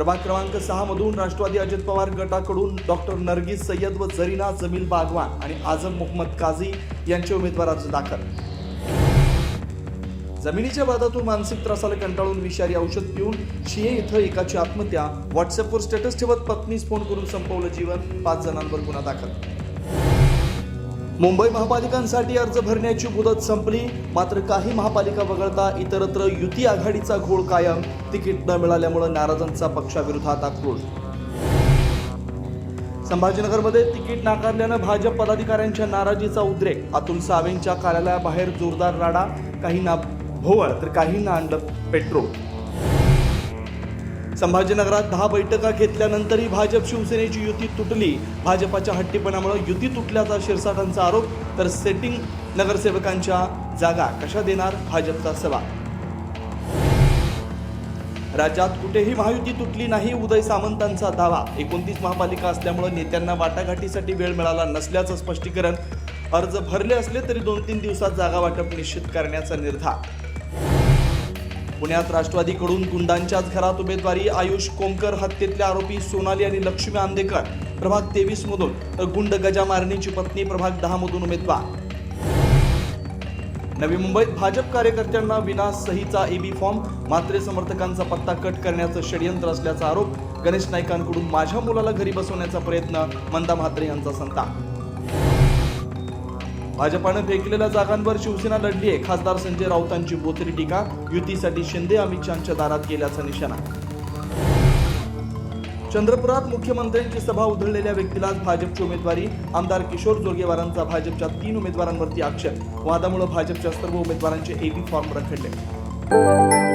प्रभाग क्रमांक सहा मधून राष्ट्रवादी अजित पवार गटाकडून डॉक्टर नरगिस सय्यद व जरीना जमील बागवान आणि आझम मोहम्मद काझी यांचे उमेदवार अर्ज दाखल. जमिनीच्या वादातून मानसिक त्रासाला कंटाळून विषारी औषध पिऊन शिये इथं एकाची आत्महत्या. व्हॉट्सअपवर स्टेटस ठेवत पत्नीस फोन करून संपवलं जीवन. पाच जणांवर गुन्हा दाखल. मुंबई महापालिकांसाठी अर्ज भरण्याची मुदत संपली. मात्र काही महापालिका वगळता इतरत्र युती आघाडीचा घोळ कायम. तिकीट न मिळाल्यामुळे नाराजांचा पक्षाविरोधात आक्रोश. संभाजीनगरमध्ये तिकीट नाकारल्यानं भाजप पदाधिकाऱ्यांच्या नाराजीचा उद्रेक. अतुल सावेंच्या कार्यालयाबाहेर जोरदार राडा. काहींना भोवळ तर काहींना आणलं पेट्रोल. संभाजीनगरात दहा बैठका घेतल्यानंतरही भाजप शिवसेनेची युती तुटली. भाजपाच्या हट्टीपणामुळे युती तुटल्याचा शिरसाटांचा आरोप तर सेटिंग नगरसेवकांच्या जागा कशा देणार भाजपचा सवाल? राज्यात कुठेही महायुती तुटली नाही उदय सामंतांचा दावा. एकोणतीस महापालिका असल्यामुळे नेत्यांना वाटाघाटीसाठी वेळ मिळाला नसल्याचं स्पष्टीकरण. अर्ज भरले असले तरी दोन तीन दिवसात जागा वाटप निश्चित करण्याचा निर्धार. पुण्यात राष्ट्रवादीकडून गुंडांच्याच घरात उमेदवारी आयुष कोमकर हत्येतले आरोपी सोनाली आणि लक्ष्मी आंदेकर. प्रभाग तेवीस मधून तर गुंड गजा मारणीची पत्नी प्रभाग दहा मधून उमेदवार. नवी मुंबईत भाजप कार्यकर्त्यांना विना सहीचा एबी फॉर्म मात्रे समर्थकांचा पत्ता कट करण्याचं षडयंत्र असल्याचा आरोप गणेश नाईकांकडून माझ्या मुलाला घरी बसवण्याचा प्रयत्न मंदा म्हात्रे यांचा संताप. भाजपानं फेकलेल्या जागांवर शिवसेना लढली आहे. खासदार संजय राऊतांची बोथरी टीका युतीसाठी शिंदे अमित शहाच्या दारात गेल्याचा निशाणा. चंद्रपुरात मुख्यमंत्र्यांची सभा उधळलेल्या व्यक्तीलाच भाजपची उमेदवारी. आमदार किशोर जोरगेवारांचा भाजपच्या तीन उमेदवारांवरती आक्षेप. वादामुळे भाजपच्या सर्व उमेदवारांचे एबी फॉर्म रखडले.